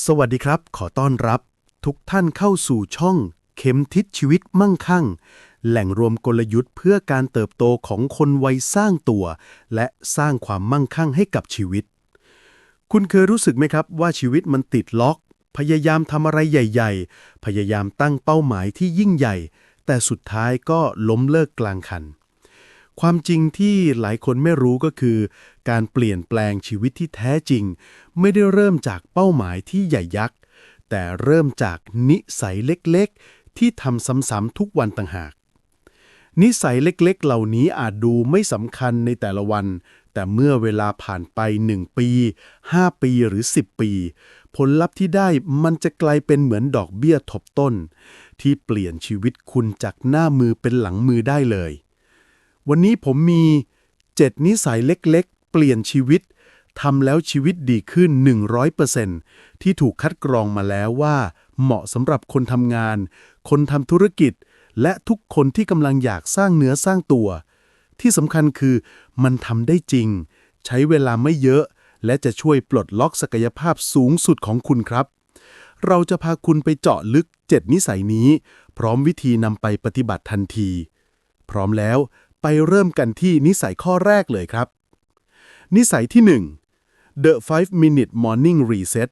สวัสดีครับ ขอต้อนรับ ทุกท่านเข้าสู่ช่อง เข็มทิศชีวิตมั่งคั่ง แหล่งรวมกลยุทธ์เพื่อการเติบโตของคนวัยสร้างตัว และสร้างความมั่งคั่งให้กับชีวิต คุณเคยรู้สึกไหมครับว่าชีวิตมันติดล็อก พยายามทำอะไรใหญ่ ๆ พยายามตั้งเป้าหมายที่ยิ่งใหญ่ แต่สุดท้ายก็ล้มเลิกกลางคัน ความจริงที่หลายคนไม่รู้ก็คือ การเปลี่ยนแปลงชีวิตที่แท้จริง ไม่ได้เริ่มจากเป้าหมายที่ใหญ่ยักษ์ แต่เริ่มจากนิสัยเล็กๆ ที่ทำซ้ำๆทุกวันต่างหาก นิสัยเล็กๆ เหล่านี้อาจดูไม่สำคัญในแต่ละวัน แต่เมื่อเวลาผ่านไป 1 ปี 5 ปีหรือ 10 ปี ผลลัพธ์ที่ได้มันจะกลายเป็นเหมือนดอกเบี้ยทบต้น ที่เปลี่ยนชีวิตคุณจากหน้ามือเป็นหลังมือได้เลย วันนี้ผมมี 7 นิสัยเล็กๆ เปลี่ยนชีวิตทำแล้วชีวิตดีขึ้น 100%ที่ถูกคัดกรองมาแล้วว่า เหมาะสำหรับคนทำงาน คนทำธุรกิจ และทุกคนที่กำลังอยากสร้างเนื้อสร้างตัว ที่สำคัญคือมันทำได้จริง ใช้เวลาไม่เยอะ และจะช่วยปลดล็อกศักยภาพสูงสุดของคุณครับ เราจะพาคุณไปเจาะลึก 7 นิสัยนี้ พร้อมวิธีนำไปปฏิบัติทันที พร้อมแล้ว ไปเริ่มกันที่นิสัยข้อแรกเลยครับ นิสัยที่ 1 The 5 Minute Morning Reset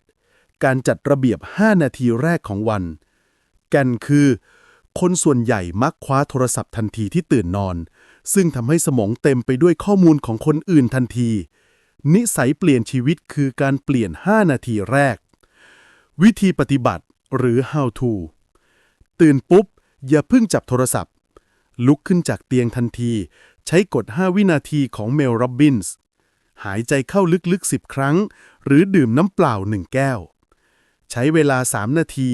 การจัดระเบียบ 5 นาทีแรกของวันแก่นคือ คนส่วนใหญ่มักคว้าโทรศัพท์ทันทีที่ตื่นนอน ซึ่งทำให้สมองเต็มไปด้วยข้อมูลของคนอื่นทันที นิสัยเปลี่ยนชีวิตคือการเปลี่ยน 5 นาทีแรก วิธีปฏิบัติหรือ how to ตื่นปุ๊บ อย่าเพิ่งจับโทรศัพท์ ลุกขึ้นจากเตียงทันที ใช้กฎ 5 วินาทีของเมลโรบบินส์หายใจเข้าลึกๆ 10 ครั้ง หรือดื่มน้ำเปล่า1แก้ว ใช้เวลา 3 นาที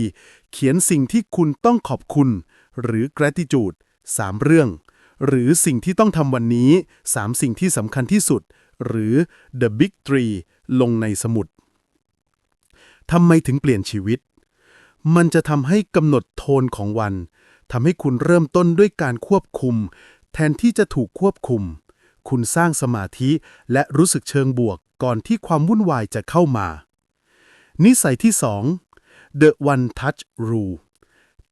เขียนสิ่งที่คุณต้องขอบคุณ หรือ gratitude 3 เรื่อง หรือสิ่งที่ต้องทำวันนี้ 3 สิ่งที่สำคัญที่สุด หรือ the big three ลงในสมุดทำไมถึงเปลี่ยนชีวิต มันจะทำให้กำหนดโทนของวัน ทำให้คุณเริ่มต้นด้วยการควบคุม แทนที่จะถูกควบคุม คุณสร้างสมาธิและรู้สึกเชิงบวกก่อนที่ความวุ่นวายจะเข้ามา นิสัยที่ 2 The One Touch Rule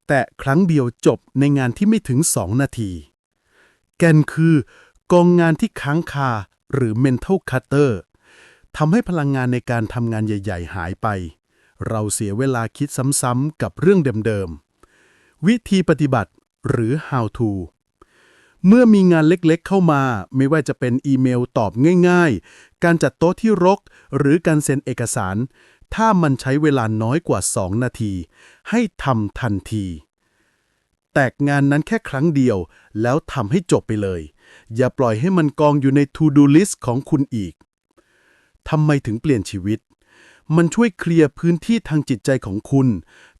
แต่ครั้งเดียวจบในงานที่ไม่ถึง 2 นาที แกนคือกองงานที่ค้างคาหรือ mental Cutter ทำให้พลังงานในการทำงานใหญ่ ๆ หายไป เราเสียเวลาคิดซ้ำๆกับเรื่องเดิมๆ วิธีปฏิบัติหรือ how to เมื่อมีงานเล็กๆเข้ามา ไม่ว่าจะเป็นอีเมลตอบง่ายๆ การจัดโต๊ะที่รก หรือการเซ็นเอกสาร ถ้ามันใช้เวลาน้อยกว่า 2 นาที ให้ทำทันที แตกงานนั้นแค่ครั้งเดียว แล้วทำให้จบไปเลย อย่าปล่อยให้มันกองอยู่ใน to do list ของคุณอีกทำไมถึงเปลี่ยนชีวิต มันช่วยเคลียร์พื้นที่ทางจิตใจของคุณ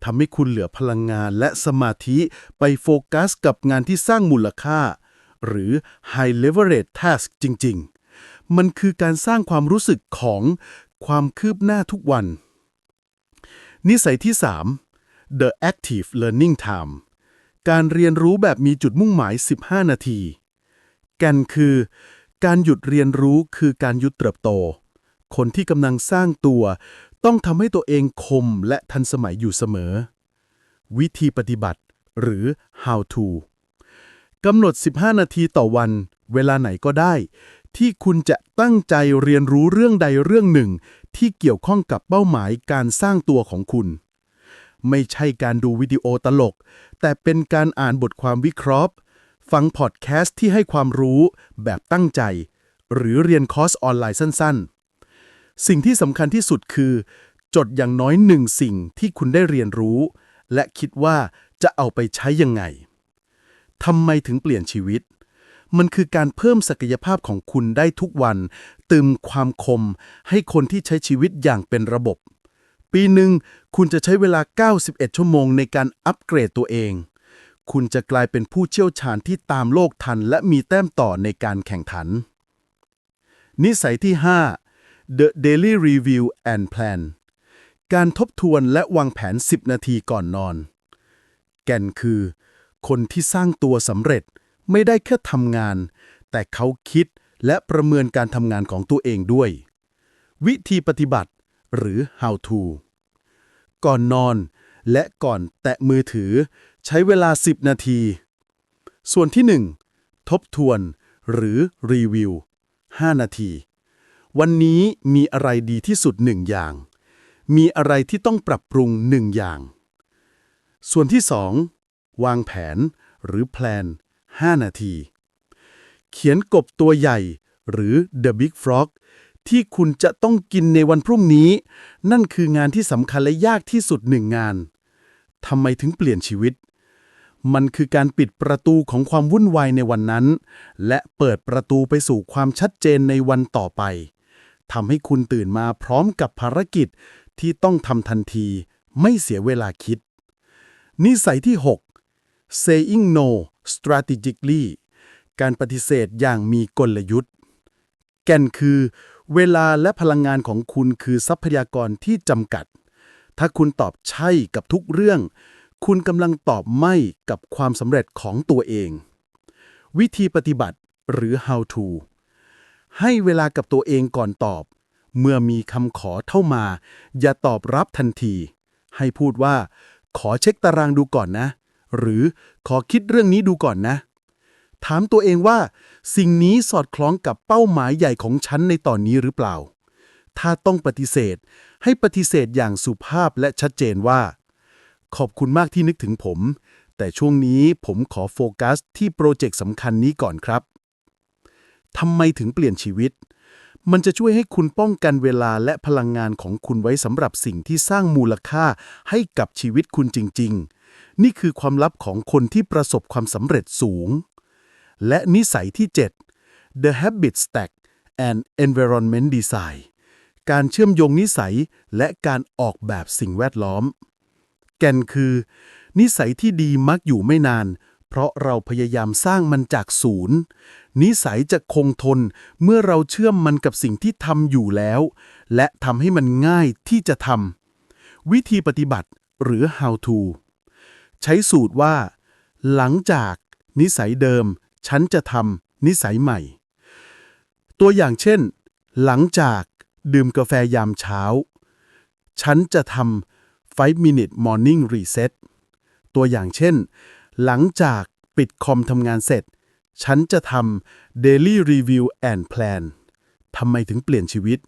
ทำให้คุณเหลือพลังงานและสมาธิไปโฟกัสกับงานที่สร้างมูลค่า หรือ high leverage task จริง ๆ มันคือการสร้างความรู้สึกของความคืบหน้าทุกวัน นิสัยที่ 3 The active learning time การเรียนรู้แบบมีจุดมุ่งหมาย 15 นาที แก่นคือ การหยุดเรียนรู้คือการหยุดเติบโต คนที่กำลังสร้างตัว ต้องทำให้ตัวเองคมและทันสมัยอยู่เสมอ วิธีปฏิบัติ หรือ how to กำหนด 15 นาทีต่อวัน เวลาไหนก็ได้ ที่คุณจะตั้งใจเรียนรู้เรื่องใดเรื่องหนึ่ง ที่เกี่ยวข้องกับเป้าหมายการสร้างตัวของคุณ ไม่ใช่การดูวิดีโอตลก แต่เป็นการอ่านบทความวิเคราะห์ ฟังพอดแคสต์ที่ให้ความรู้แบบตั้งใจ หรือเรียนคอร์สออนไลน์สั้น ๆ สิ่งที่สำคัญที่สุดคือ จดอย่างน้อยหนึ่งสิ่งที่คุณได้เรียนรู้ และคิดว่าจะเอาไปใช้ยังไงทำไมถึงเปลี่ยนชีวิต มันคือการเพิ่มศักยภาพของคุณได้ทุกวันติมความคม ให้คนที่ใช้ชีวิตอย่างเป็นระบบ ปีหนึ่งคุณจะใช้เวลา 91 ชั่วโมงในการอัปเกรดตัวเอง คุณจะกลายเป็นผู้เชี่ยวชาญที่ตามโลกทัน และมีแต้มต่อในการแข่งขัน นิสัยที่ 5 The Daily Review and Plan การทบทวนและวางแผน 10 นาทีก่อนนอน แก่นคือ คนที่สร้างตัวสำเร็จไม่ได้แค่ทำงาน แต่เขาคิดและประเมินการทำงานของตัวเองด้วย วิธีปฏิบัติหรือ how to ก่อนนอนและก่อนแตะมือถือใช้เวลา 10 นาที ส่วนที่ 1 ทบทวนหรือรีวิว 5 นาที วันนี้มีอะไรดีที่สุดหนึ่งอย่าง มีอะไรที่ต้องปรับปรุงหนึ่งอย่าง ส่วนที่2วางแผนหรือแพลน 5 นาที เขียนกบตัวใหญ่หรือ The Big Frog ที่คุณจะต้องกินในวันพรุ่งนี้ นั่นคืองานที่สำคัญและยากที่สุดหนึ่งงานทำไมถึงเปลี่ยนชีวิต มันคือการปิดประตูของความวุ่นวายในวันนั้น และเปิดประตูไปสู่ความชัดเจนในวันต่อไป ทำให้คุณตื่นมาพร้อมกับภารกิจที่ต้องทำทันทีไม่เสียเวลาคิด นิสัยที่ 6 saying no strategically การปฏิเสธอย่างมีกลยุทธ์ แก่นคือ เวลาและพลังงานของคุณคือทรัพยากรที่จำกัด ถ้าคุณตอบใช่กับทุกเรื่อง คุณกำลังตอบไม่กับความสำเร็จของตัวเอง วิธีปฏิบัติหรือ how to ให้เวลากับตัวเองก่อนตอบ เมื่อมีคำขอเข้ามา อย่าตอบรับทันที ให้พูดว่า ขอเช็คตารางดูก่อนนะ หรือขอคิดเรื่องนี้ดูก่อนนะ ถามตัวเองว่า สิ่งนี้สอดคล้องกับเป้าหมายใหญ่ของฉันในตอนนี้หรือเปล่า ถ้าต้องปฏิเสธ ให้ปฏิเสธอย่างสุภาพและชัดเจนว่า ขอบคุณมากที่นึกถึงผม แต่ช่วงนี้ผมขอโฟกัสที่โปรเจกต์สำคัญนี้ก่อนครับ ทำไมถึงเปลี่ยนชีวิต มันจะช่วยให้คุณป้องกันเวลาและพลังงานของคุณไว้สำหรับสิ่งที่สร้างมูลค่าให้กับชีวิตคุณจริง ๆ นี่คือความลับของคนที่ประสบความสำเร็จสูง และนิสัยที่ 7 The Habit Stack and Environment Design การเชื่อมโยงนิสัยและการออกแบบสิ่งแวดล้อม แก่นคือ นิสัยที่ดีมักอยู่ไม่นาน เพราะเราพยายามสร้างมันจากศูนย์ นิสัยจะคงทนเมื่อเราเชื่อมมันกับสิ่งที่ทำอยู่แล้ว และทำให้มันง่ายที่จะทำวิธีปฏิบัติหรือ how to ใช้สูตรว่า หลังจากนิสัยเดิม ฉันจะทำนิสัยใหม่ ตัวอย่างเช่น หลังจากดื่มกาแฟยามเช้า ฉันจะทำ5 minute morning reset ตัวอย่างเช่น หลังจากปิดคอมทำงานเสร็จ ฉันจะทำ daily review and plan ทำไมถึงเปลี่ยนชีวิต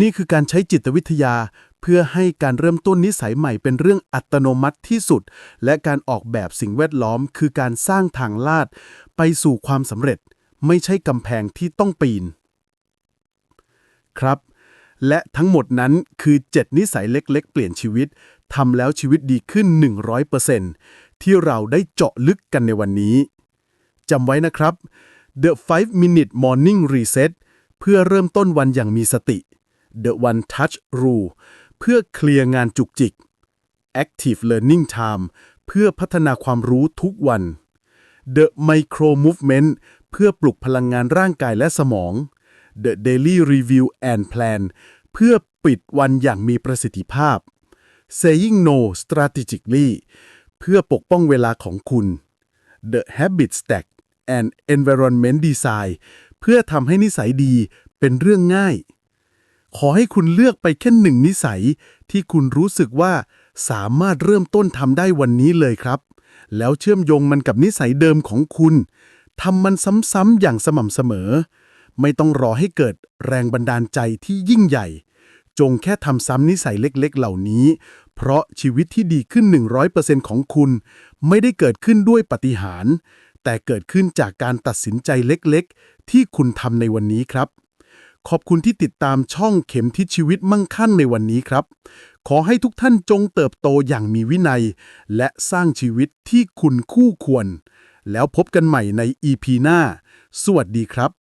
นี่คือการใช้จิตวิทยาเพื่อให้การเริ่มต้นนิสัยใหม่เป็นเรื่องอัตโนมัติที่สุด และการออกแบบสิ่งแวดล้อม คือการสร้างทางลาด ไปสู่ความสำเร็จ ไม่ใช่กำแพงที่ต้องปีน ครับ และทั้งหมดนั้นคือ 7 นิสัยเล็กๆ เปลี่ยนชีวิตทำแล้วชีวิตดีขึ้น 100% ที่เราได้เจาะลึกกันในวันนี้จำไว้นะครับ The 5 Minute Morning Reset เพื่อเริ่มต้นวันอย่างมีสติ The One Touch Rule เพื่อเคลียร์งานจุกจิก Active Learning Time เพื่อพัฒนาความรู้ทุกวัน The Micro Movement เพื่อปลุกพลังงานร่างกายและสมอง The Daily Review and Plan เพื่อปิดวันอย่างมีประสิทธิภาพ Saying No Strategically เพื่อปกป้องเวลาของคุณ The Habit Stack and Environment Design เพื่อทำให้นิสัยดีเป็นเรื่องง่าย ขอให้คุณเลือกไปแค่หนึ่งนิสัยที่คุณรู้สึกว่าสามารถเริ่มต้นทำได้วันนี้เลยครับ แล้วเชื่อมโยงมันกับนิสัยเดิมของคุณทำมันซ้ำๆอย่างสม่ำเสมอ ไม่ต้องรอให้เกิดแรงบันดาลใจที่ยิ่งใหญ่ จงแค่ทำซ้ำนิสัยเล็กๆ เหล่านี้ เพราะชีวิตที่ดีขึ้น 100%ของคุณ ไม่ได้เกิดขึ้นด้วยปาฏิหารย์แต่เกิดขึ้นจากการตัดสินใจเล็กๆ ที่คุณทำในวันนี้ครับ ขอบคุณที่ติดตามช่องเข็มทิศชีวิตมั่งคั่งในวันนี้ครับ ขอให้ทุกท่านจงเติบโตอย่างมีวินัย และสร้างชีวิตที่คุณคู่ควร แล้วพบกันใหม่ใน EP หน้า สวัสดีครับ